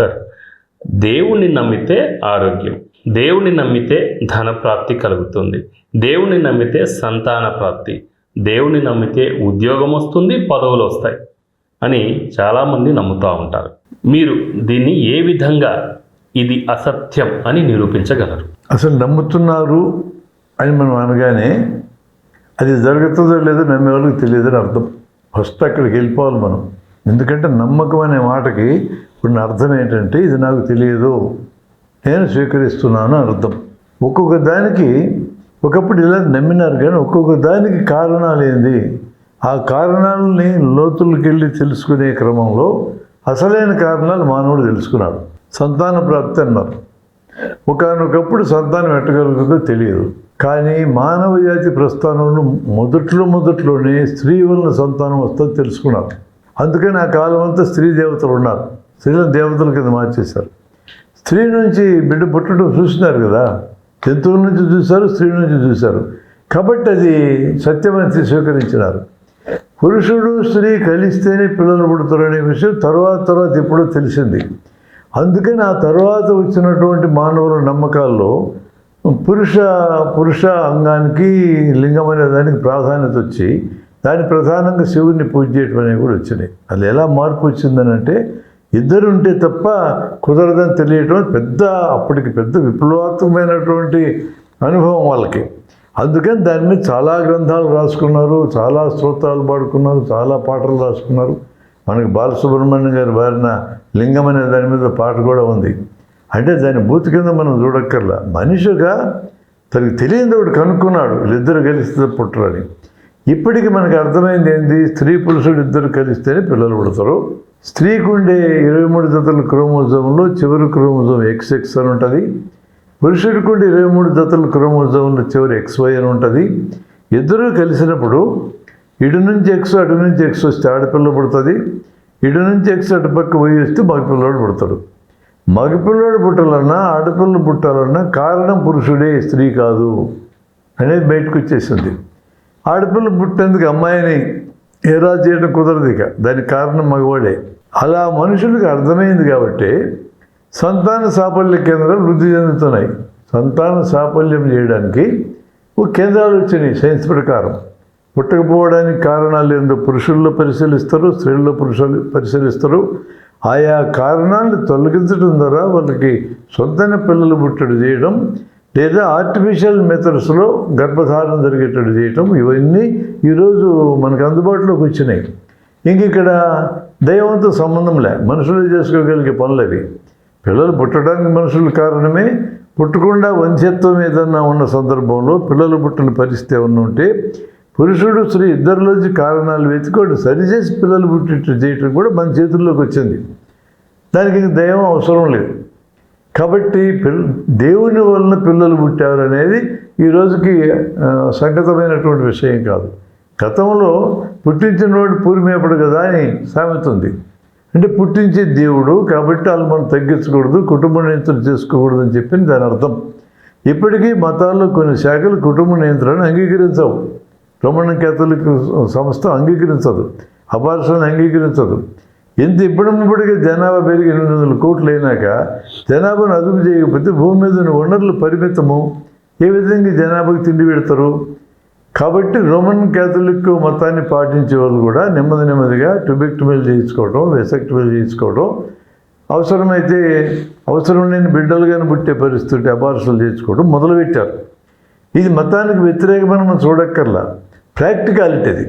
Sir దేవుణ్ణి నమ్మితే ఆరోగ్యం దేవుణ్ణి నమ్మితే ధన ప్రాప్తి కలుగుతుంది దేవుణ్ణి నమ్మితే సంతాన ప్రాప్తి దేవుణ్ణి నమ్మితే ఉద్యోగం వస్తుంది పదవులు వస్తాయి అని చాలామంది నమ్ముతూ ఉంటారు. మీరు దీన్ని ఏ విధంగా ఇది అసత్యం అని నిరూపించగలరు? అసలు నమ్ముతున్నారు అని మనం అనగానే అది జరుగుతుందో లేదో నమ్మే వాళ్ళకి తెలియదని అర్థం. ఫస్ట్ అక్కడికి వెళ్ళిపోవాలి మనం. ఎందుకంటే నమ్మకం అనే మాటకి ఇప్పుడు నా అర్థం ఏంటంటే ఇది నాకు తెలియదు. నేను స్వీకరిస్తున్నాను అర్థం. ఒక్కొక్క దానికి ఒకప్పుడు ఇలా నమ్మినారు కానీ ఒక్కొక్క దానికి కారణాలు ఏంది? ఆ కారణాలని లోతులకి వెళ్ళి తెలుసుకునే క్రమంలో అసలైన కారణాలు మానవుడు తెలుసుకున్నాడు. సంతాన ప్రాప్తి అన్నారు. ఒకనొకప్పుడు సంతానం ఎట్టగలుగుతుందో తెలియదు. కానీ మానవ జాతి ప్రస్థానంలో మొదట్లో మొదట్లోనే స్త్రీ వలన సంతానం వస్తుందో తెలుసుకున్నారు. అందుకని ఆ కాలం అంతా స్త్రీ దేవతలు ఉన్నారు. స్త్రీలను దేవతల కింద మార్చేశారు. స్త్రీ నుంచి బిడ్డ పుట్టడం చూసినారు కదా జంతువుల నుంచి చూశారు స్త్రీ నుంచి చూశారు. కాబట్టి అది సత్యమని స్వీకరించినారు. పురుషుడు స్త్రీ కలిస్తేనే పిల్లలు పుడతారనే విషయం తర్వాత తర్వాత ఎప్పుడో తెలిసింది. అందుకని ఆ తర్వాత వచ్చినటువంటి మానవుల నమ్మకాల్లో పురుష పురుష అంగానికి లింగం అనే దానికి ప్రాధాన్యత వచ్చి దాని ప్రధానంగా శివుడిని పూజ చేయటం అనేవి కూడా వచ్చినాయి. అది ఎలా మార్పు వచ్చిందని ఇద్దరుంటే ఇద్దరు ఉంటే తప్ప కుదరదని తెలియటం పెద్ద అప్పటికి పెద్ద విప్లవాత్మకమైనటువంటి అనుభవం వాళ్ళకి. అందుకని దాని మీద చాలా గ్రంథాలు రాసుకున్నారు చాలా స్తోత్రాలు పాడుకున్నారు చాలా పాటలు రాసుకున్నారు. మనకి బాలసుబ్రహ్మణ్యం గారి బారిన లింగం అనే దాని మీద పాట కూడా ఉంది. అంటే దాని బూతు కింద మనం చూడక్కర్లా. మనిషిగా తనకి తెలియని ఒకటి కనుక్కున్నాడు. వీళ్ళిద్దరు కలిస్తే పుట్టరని. ఇప్పటికి మనకు అర్థమైంది ఏంది? స్త్రీ పురుషుడు ఇద్దరు కలిస్తేనే పిల్లలు పుడతారు. స్త్రీకి ఉండే ఇరవై మూడు జతల క్రోమోజోమ్లో చివరి క్రోమోజోమ్ ఎక్స్ ఎక్స్ అని ఉంటుంది. పురుషుడికి ఉండే ఇరవై మూడు జతల క్రోమోజోమ్లో చివరి ఎక్స్ వై అని ఉంటుంది. ఇద్దరూ కలిసినప్పుడు ఇటు నుంచి ఎక్స్ అటు నుంచి ఎక్స్ వస్తే ఆడపిల్ల పుడుతుంది. ఇటు నుంచి ఎక్స్ అటు పక్క పోయి వస్తే మగపిల్లవాడు పుడతాడు. మగపిల్లవాడు పుట్టాలన్నా ఆడపిల్ల పుట్టాలన్నా కారణం పురుషుడే స్త్రీ కాదు అనేది బయటకు వచ్చేసింది. ఆడపిల్ల పుట్టేందుకు అమ్మాయిని ఏరా చేయడం కుదరదు ఇక. దానికి కారణం మగవాడే అలా మనుషులకు అర్థమైంది కాబట్టి సంతాన సాఫల్య కేంద్రాలు వృద్ధి చెందుతున్నాయి. సంతాన సాఫల్యం చేయడానికి ఒక కేంద్రాలు వచ్చినాయి సైన్స్ ప్రకారం. పుట్టకపోవడానికి కారణాలు ఏందో పురుషుల్లో పరిశీలిస్తారు స్త్రీల్లో పురుషులు పరిశీలిస్తారు. ఆయా కారణాలను తొలగించడం ద్వారా వాళ్ళకి సొంతైన పిల్లలు పుట్టడు చేయడం లేదా ఆర్టిఫిషియల్ మెథడ్స్లో గర్భధారణ జరిగేటట్టు చేయటం ఇవన్నీ ఈరోజు మనకు అందుబాటులోకి వచ్చినాయి. ఇంక ఇక్కడ దైవంతో సంబంధం లే. మనుషులు చేసుకోగలిగే పనులు అవి. పిల్లలు పుట్టడానికి మనుషుల కారణమే పుట్టకుండా వంధ్యత్వం ఏదన్నా ఉన్న సందర్భంలో పిల్లలు పుట్టిన పరిస్థితి ఏమన్నా ఉంటే పురుషుడు స్త్రీ ఇద్దరిలోంచి కారణాలు వెతుకోడు సరిచేసి పిల్లలు పుట్టి చేయటం కూడా మన చేతుల్లోకి వచ్చింది. దానికి దైవం అవసరం లేదు. కాబట్టి పిల్ల దేవుని వలన పిల్లలు పుట్టారు అనేది ఈ రోజుకి సంగతమైనటువంటి విషయం కాదు. గతంలో పుట్టించినవాడు పూరిమేపడు కదా అని సామెత ఉంది. అంటే పుట్టించే దేవుడు కాబట్టి వాళ్ళు మనం తగ్గించకూడదు కుటుంబ నియంత్రణ చేసుకోకూడదు అని చెప్పింది దాని అర్థం. ఇప్పటికీ మతాల్లో కొన్ని శాఖలు కుటుంబ నియంత్రణ అంగీకరించవు. రోమన్ కేథలిక్ సంస్థ అంగీకరించదు. అపార్షన్ అంగీకరించదు. ఎంత ఇప్పటికే జనాభా పెరిగి ఎనిమిది వందల కోట్లు అయినాక జనాభాను అదుపు చేయకపోతే భూమి మీద ఉన్న వనరులు పరిమితము ఏ విధంగా జనాభాకి తిండి పెడతారు? కాబట్టి రోమన్ క్యాథలిక్ మతాన్ని పాటించే వాళ్ళు కూడా నెమ్మది నెమ్మదిగా ట్యూబెక్టమీలు చేయించుకోవడం వెసెక్టమీలు చేయించుకోవడం అవసరమైతే అవసరం లేని బిడ్డలుగానే పుట్టే పరిస్థితి అబార్షలు చేయించుకోవడం మొదలుపెట్టారు. ఇది మతానికి వ్యతిరేకమైన మనం చూడక్కర్లా. ప్రాక్టికాలిటీ అది.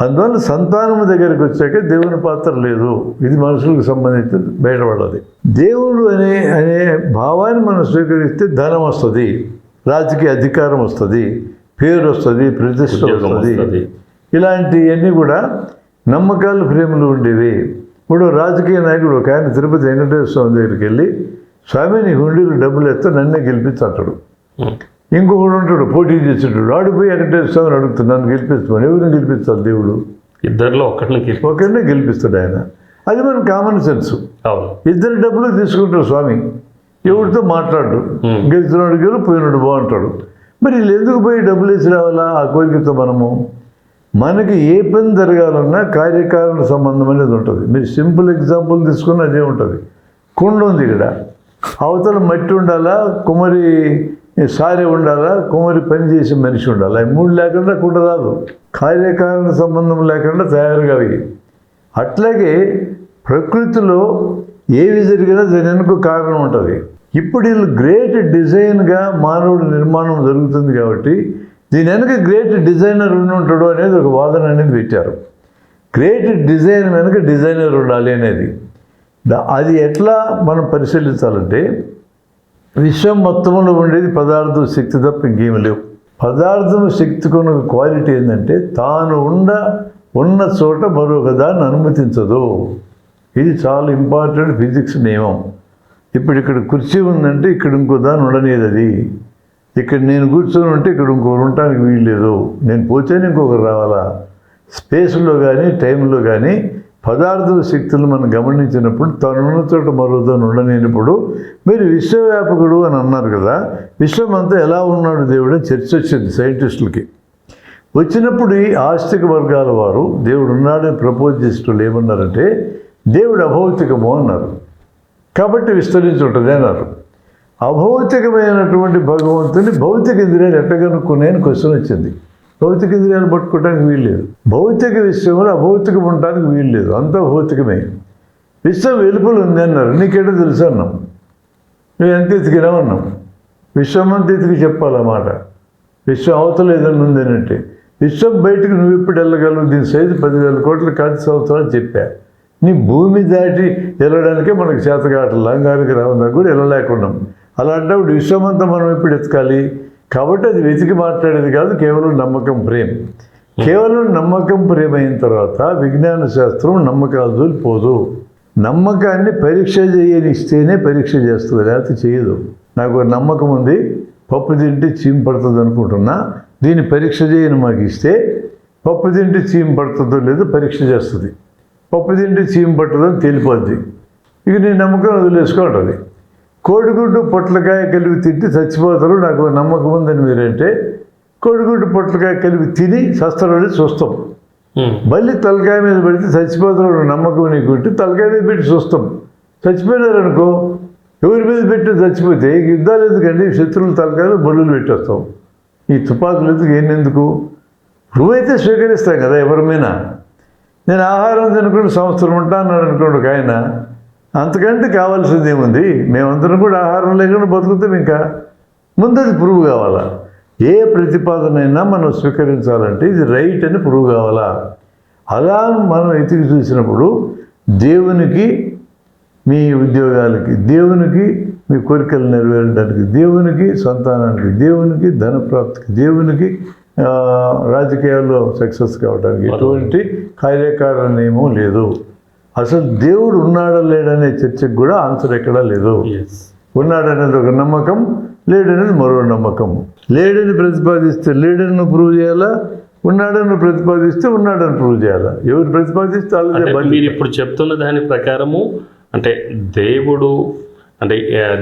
అందువల్ల సంతానము దగ్గరికి వచ్చాక దేవుని పాత్ర లేదు. ఇది మనుషులకు సంబంధించి బయటపడాలి దేవుడు అనే అనే భావాన్ని మనం స్వీకరిస్తే ధనం వస్తుంది రాజకీయ అధికారం వస్తుంది పేరు వస్తుంది ప్రతిష్ట వస్తుంది. ఇలాంటివన్నీ కూడా నమ్మకాలు ప్రేమలు ఉండేవి. ఇప్పుడు రాజకీయ నాయకుడు ఒక ఆయన తిరుపతి వెంకటేశ్వర స్వామి దగ్గరికి వెళ్ళి స్వామి నీ హుండీలు డబ్బులు ఎత్తే నన్నే గెలిపించంటాడు. ఇంకొకడు ఉంటాడు పోటీ చేసేటాడు. ఆడిపోయి వెంకటేశ్వర స్వామిని అడుగుతాడు నన్ను గెలిపిస్తాను ఎవరిని గెలిపించాలి దేవుడు? ఇద్దరిలో ఒకరిని ఒకరినే గెలిపిస్తాడు ఆయన. అది మన కామన్ సెన్స్ అవును. ఇద్దరు డబ్బులు తీసుకుంటారు స్వామి. ఎవరితో మాట్లాడు. గెలిచినాడు గెలు పోయినాడు బాగుంటాడు. మరి వీళ్ళు ఎందుకు పోయి డబ్బులు వేసి రావాలా ఆ కోరికతో మనము? మనకి ఏ పని జరగాలన్నా కార్యకారణ సంబంధం అనేది ఉంటుంది. మీరు సింపుల్ ఎగ్జాంపుల్ తీసుకుని అదే ఉంటుంది. కుండ ఉంది ఇక్కడ. అవతల మట్టి ఉండాలా? కుమరి సారే ఉండాలా? కుమరి పని చేసే మనిషి ఉండాలి? అవి మూడు లేకుండా కుండ రాదు. కార్యకారణ సంబంధం లేకుండా తయారుగా అవి అట్లాగే ప్రకృతిలో ఏవి జరిగినా దాని వెనుక కారణం ఉంటుంది. ఇప్పుడు వీళ్ళు గ్రేట్ డిజైన్గా మానవుడి నిర్మాణం జరుగుతుంది కాబట్టి దీని వెనుక గ్రేట్ డిజైనర్ ఉండి ఉంటాడు అనేది ఒక వాదన అనేది పెట్టారు. గ్రేట్ డిజైన్ వెనుక డిజైనర్ ఉండాలి అనేది. అది ఎట్లా మనం పరిశీలించాలంటే విశ్వం మొత్తంలో ఉండేది పదార్థం శక్తి తప్ప ఇంకేమి లేవు. పదార్థం శక్తికి ఉన్న క్వాలిటీ ఏంటంటే తాను ఉండ ఉన్న చోట మరొక దాన్ని అనుమతించదు. ఇది చాలా ఇంపార్టెంట్ ఫిజిక్స్ నియమం. ఇప్పుడు ఇక్కడ కుర్చీ ఉందంటే ఇక్కడ ఇంకో దాన్ని ఉండనేది అది. ఇక్కడ నేను కూర్చొని ఉంటే ఇక్కడ ఇంకొకరు ఉండటానికి వీల్లేదు నేను పోతేనే ఇంకొకరు రావాలా? స్పేస్లో కానీ టైంలో కానీ పదార్థ శక్తులు మనం గమనించినప్పుడు తనున్న చోట మరోదాన్ని ఉండలేనప్పుడు మీరు విశ్వవ్యాపకుడు అని అన్నారు కదా విశ్వం అంతా ఎలా ఉన్నాడు దేవుడు అని చర్చ వచ్చింది సైంటిస్టులకి. వచ్చినప్పుడు ఈ ఆస్తిక వర్గాల వారు దేవుడు ఉన్నాడని ప్రపోజ్ చేసేటోళ్ళు ఏమన్నారంటే దేవుడు అభౌతికము అన్నారు. కాబట్టి విస్తరించి ఉంటుంది అన్నారు. అభౌతికమైనటువంటి భగవంతుని భౌతిక ఇంద్రియాలు ఎట్టగనుక్కునే అని క్వశ్చన్ వచ్చింది. భౌతిక ఇంద్రియాలు పట్టుకోవడానికి వీల్లేదు భౌతిక విశ్వంలో అభౌతికం ఉండటానికి వీల్లేదు అంతా భౌతికమే. విశ్వం వెలుపల ఉంది అన్నారు. నీకేటో తెలుసు అన్నాం. నువ్వు ఎంత ఎతికినావు విశ్వం అంత ఎతికి చెప్పాలన్నమాట విశ్వం అవతల ఏదైనా ఉంది అంటే విశ్వం బయటకు నువ్వు ఎప్పుడు వెళ్ళగలవు? దీని సైజు పదివేల కోట్ల కాదు సంవత్సరాలు చెప్పా. నీ భూమి దాటి వెళ్ళడానికే మనకు చేతగాట లంగానికి రావడానికి కూడా వెళ్ళలేకున్నాం. అలాంటప్పుడు విశ్వమంతా మనం ఎప్పుడు ఎతకాలి? కాబట్టి అది వెతికి మాట్లాడేది కాదు కేవలం నమ్మకం ప్రేమ. కేవలం నమ్మకం ప్రేమ అయిన తర్వాత విజ్ఞాన శాస్త్రం నమ్మకాలు జోలిపోదు నమ్మకాన్ని పరీక్ష చేయని ఇస్తేనే పరీక్ష చేస్తుంది లేకపోతే చేయదు. నాకు ఒక నమ్మకం ఉంది పప్పు తింటే చీమ పడుతుంది అనుకుంటున్నా దీన్ని పరీక్ష చేయని మాకు ఇస్తే పప్పు తింటే చీమ పడుతుందో లేదో పరీక్ష చేస్తుంది. పప్పు తింటే చీమ పట్టదని తేలిపోద్ది. ఇక నీ నమ్మకం వదిలేసుకోవటది కోడిగుడ్డు పొట్లకాయ కలిపి తింటే చచ్చిపోతారు. నాకు నమ్మకం ఉందని మీరంటే కోడిగుడ్డు పొట్లకాయ కలిపి తిని చస్తారని చూస్తాం. మళ్ళీ తలకాయ మీద పెడితే చచ్చిపోతారు నమ్మకం నీకు ఉంటే తలకాయ మీద పెట్టి చూస్తాం. చచ్చిపోయినారనుకో ఎవరి మీద పెట్టి చచ్చిపోతే యుద్ధాలు ఎందుకండి? శత్రువుల తలకాయలు బొల్లులు పెట్టేస్తాం. ఈ తుపాకులు ఎందుకు? ఏంటెందుకు నువ్వైతే స్వీకరిస్తాం కదా ఎవరిమైనా నేను ఆహారం తినకుండా సంవత్సరం ఉంటా అన్నాడు అనుకోండి ఒక ఆయన. అంతకంటే కావాల్సింది ఏముంది? మేమందరం కూడా ఆహారం లేకుండా బతుకుతాం ఇంకా. ముందు అది ప్రూవ్ కావాలా? ఏ ప్రతిపాదనైనా మనం స్వీకరించాలంటే ఇది రైట్ అని ప్రూవ్ కావాలా? అలా మనం ఎతికి చూసినప్పుడు దేవునికి మీ ఉద్యోగాలకి దేవునికి మీ కోరికలు నెరవేరడానికి దేవునికి సంతానానికి దేవునికి ధన ప్రాప్తికి దేవునికి రాజకీయాల్లో సక్సెస్ కావడానికి ఎటువంటి కార్యకారణ నియమం లేదు. అసలు దేవుడు ఉన్నాడా లేడనే చర్చకు కూడా ఆన్సర్ ఎక్కడా లేదు. ఉన్నాడనేది ఒక నమ్మకం లేడనేది మరో నమ్మకం. లేడని ప్రతిపాదిస్తే లేడని ప్రూవ్ చేయాలా? ఉన్నాడని ప్రతిపాదిస్తే ఉన్నాడని ప్రూవ్ చేయాలా? ఎవరు ప్రతిపాదిస్తే మీరు ఇప్పుడు చెప్తున్న దాని ప్రకారము అంటే దేవుడు అంటే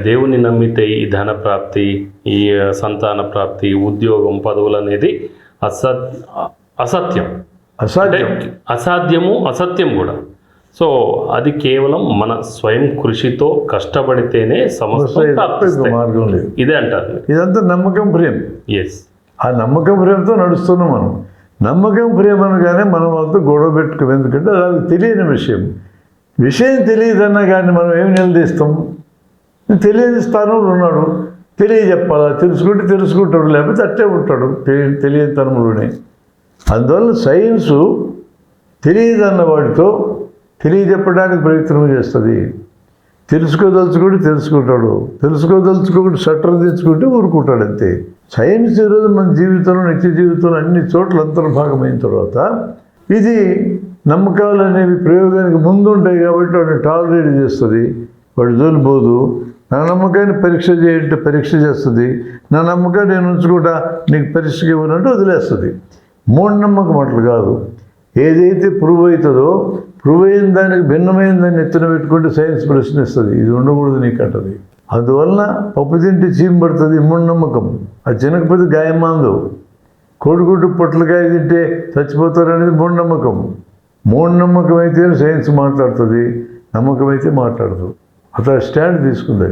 దేవుని నమ్మితే ఈ ధన ప్రాప్తి ఈ సంతాన ప్రాప్తి ఉద్యోగం పదవులు అనేది అసత్ అసత్యం. అసాధ్యం. అసాధ్యము అసత్యం కూడా. సో అది కేవలం మన స్వయం కృషితో కష్టపడితేనే మార్గం లేదు. ఇదే అంటారు. ఇదంతా నమ్మకం ప్రేమ. ఎస్ ఆ నమ్మకం ప్రేమతో నడుస్తున్నాం మనం. నమ్మకం ప్రేమ అనగానే మనం వాళ్ళతో గొడవ పెట్టుకోం. ఎందుకంటే అది వాళ్ళకి తెలియని విషయం. విషయం తెలియదన్నా కానీ మనం ఏమి నిలదీస్తాం? తెలియని స్థానంలో ఉన్నాడు. తెలియజెప్పాలా? తెలుసుకుంటే తెలుసుకుంటాడు లేకపోతే అట్టే ఉంటాడు. తెలియ తెలియని తనములోనే అందువల్ల సైన్సు తెలియదన్న వాడితో తెలియజెప్పడానికి ప్రయత్నం చేస్తుంది. తెలుసుకోదలుచుకుంటే తెలుసుకుంటాడు. తెలుసుకోదలుచుకోకుండా షట్టర్ తెచ్చుకుంటే ఊరుకుంటాడు అంతే. సైన్స్ ఈరోజు మన జీవితంలో నిత్య జీవితంలో అన్ని చోట్ల అంతర్భాగమైన తర్వాత ఇది నమ్మకాలు అనేవి ప్రయోగానికి ముందు ఉంటాయి కాబట్టి వాడిని టాలరేట్ చేస్తుంది. వాడు జోలిపోదు. నా నమ్మకాన్ని పరీక్ష చేయంటే పరీక్ష చేస్తుంది. నా నమ్మకాన్ని నేను ఉంచుకుంటా నీకు పరీక్షకి ఇవ్వనంటే వదిలేస్తుంది. మూఢనమ్మకం అట్లు కాదు. ఏదైతే ప్రూవ్ అవుతుందో ప్రూవ్ అయిన దానికి భిన్నమైన దాన్ని ఎత్తున పెట్టుకుంటే సైన్స్ ప్రశ్నిస్తుంది. ఇది ఉండకూడదు నీకు అంటది అందువలన పప్పు తింటే చీమ పడుతుంది మూఢనమ్మకం అది తినకపోతే గాయమాందు కోడిగుడ్డు పొట్లకాయ తింటే చచ్చిపోతారు అనేది మూఢనమ్మకం మూఢనమ్మకం అయితే సైన్స్ మాట్లాడుతుంది నమ్మకం అయితే మాట్లాడదు. అట్లా స్టాండ్ తీసుకుంది.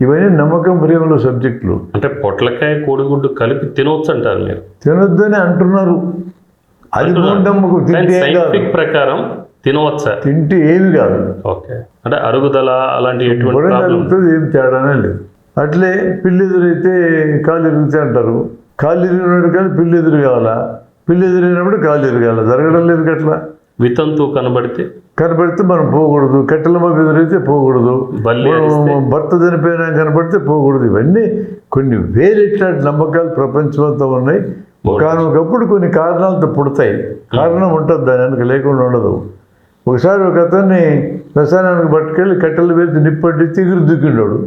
ఇవన్నీ నమ్మకం ప్రేమలో సబ్జెక్టులు అంటే పొట్లకాయ కోడిగుడ్డు కలిపి తినవచ్చు అంటారు మీరు. తినొద్దని అంటున్నారు. అది మూఢనమ్మకం ప్రకారం తినవచ్చా? తింటే ఏమి కాదు. ఓకే. అంటే అరుగుదల అలాంటి ఎటువంటి జరుగుతుంది ఏం తేడానే లేదు. అట్లే పిల్లెదురైతే కాలు ఇరుగుతాయి అంటారు. కాలు ఇరిగినాడు కానీ పిల్లెదురు కావాలా? పిల్లి ఎదిరినప్పుడు కాలు ఇరగాల జరగడం లేదు అట్లా వితంతు కనబడితే? కనబడితే మనం పోకూడదు. కట్టెల మబ్బు ఎదురైతే పోకూడదు? భర్త చనిపోయినా కనబడితే పోకూడదు. ఇవన్నీ కొన్ని వేరే ఇట్లాంటి నమ్మకాలు ప్రపంచమంతా ఉన్నాయి. ఒకనొకప్పుడు కొన్ని కారణాలతో పుడతాయి. కారణం ఉంటుంది దాని వెనక లేకుండా ఉండదు. ఒకసారి ఒక అతన్ని శ్మశానానికి పట్టుకెళ్ళి కట్టెలు వేసి నిప్పట్టి తిగురు దుక్కిండాడు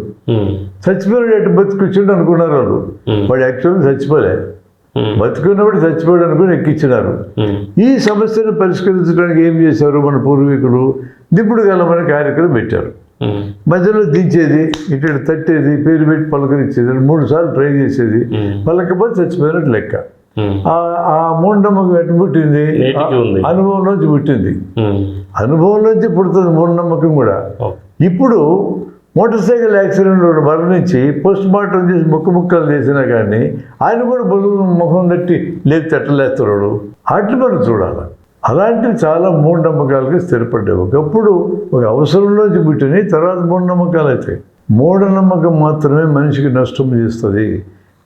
చచ్చిపోయాడు ఎటు బతికొచ్చిండు అనుకున్నారు వాళ్ళు. వాడు యాక్చువల్గా చచ్చిపోలే. బతుకున్నప్పుడు చచ్చిపోయాడు అనుకుని ఎక్కించినారు. ఈ సమస్యను పరిష్కరించడానికి ఏం చేశారు మన పూర్వీకులు? దిప్పుడు గలమని కార్యక్రమం పెట్టారు. మధ్యలో దించేది ఇటు తట్టేది పేరు పెట్టి పలకరించేది మూడు సార్లు ట్రై చేసేది. పలకపోతే చచ్చిపోయినట్టు లెక్క. ఆ ఆ మూఢనమ్మకం ఎటు పుట్టింది? నేటికి ఉంది. ఆ అనుభవం నుంచి పుట్టింది. ఉమ్, అనుభవం నుంచి పుడుతుంది మూఢనమ్మకం కూడా. ఇప్పుడు మోటార్ సైకిల్ యాక్సిడెంట్లో మరణించి పోస్ట్ మార్టం చేసి ముక్క ముక్కలు చేసినా కానీ ఆయన కూడా బుధం ముఖం తట్టి లేపి తట్టలేస్తున్నాడు. అట్లు మనం చూడాలి. అలాంటివి చాలా మూఢనమ్మకాలకి స్థిరపడ్డాయి. ఒకప్పుడు ఒక అవసరంలోంచి పుట్టినాయి తర్వాత మూఢనమ్మకాలు అవుతాయి మూఢనమ్మకం మాత్రమే మనిషికి నష్టం చేస్తుంది.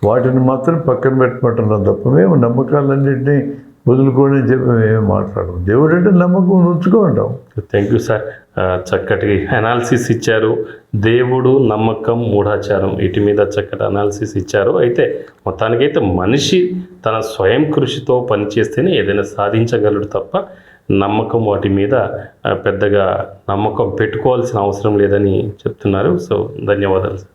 వాటిని మాత్రం పక్కన పెట్టమంటున్నాం తప్ప మేము నమ్మకాలన్నింటినీ వదులుకోండి అని చెప్పి మేము మాట్లాడము. దేవుడు అంటే. నమ్మకం ఉంచుకుంటాం థ్యాంక్ యూ సార్ చక్కటి అనాలిసిస్ ఇచ్చారు. దేవుడు నమ్మకం మూఢాచారం వీటి మీద చక్కటి అనాలిసిస్ ఇచ్చారు. అయితే మొత్తానికైతే మనిషి తన స్వయం కృషితో పనిచేస్తేనే ఏదైనా సాధించగలడు తప్ప నమ్మకం వాటి మీద పెద్దగా నమ్మకం పెట్టుకోవాల్సిన అవసరం లేదని చెప్తున్నారు. సో ధన్యవాదాలు సార్